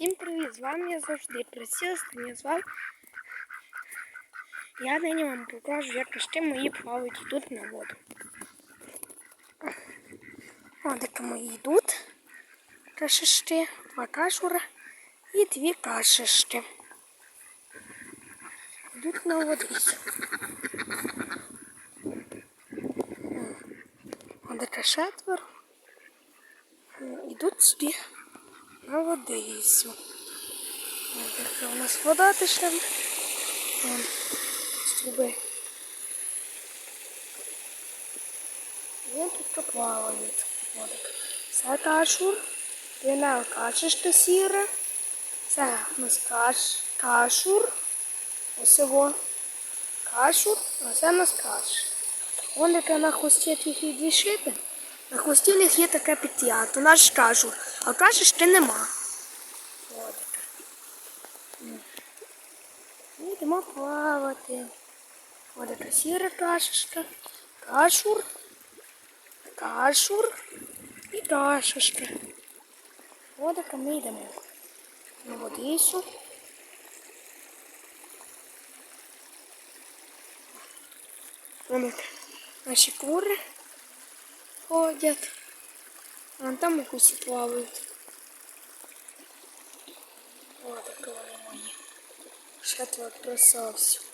Всім привіт! З вами я завжди Присіла Станіслав. Я нині вам покажу, як кашти мої плавають тут на воду. Такі мої йдуть. Кашишти, два кашура і дві кашишти. Йдуть на. Ось така четверо. Йдуть собі на водицю. Ось така у нас вода тече. Вон, Струби. Він тут поплавають. Водик. Це кашур. Вина кашишка сіра. Це у нас каш, кашур. Ось його кашур, а це у нас каш. Вон яка на хвості дві шипи. На хвості у них є таке петля, то наш кашур, а каші ще нема. Йдемо плавати. Ось така сіра кашечка, кашур, кашур і кашечка. Ось така ми йдемо. На водицю. Вон наші кури ходять. Вон там укусы плавают. Вот вони мої. Четверо красавців.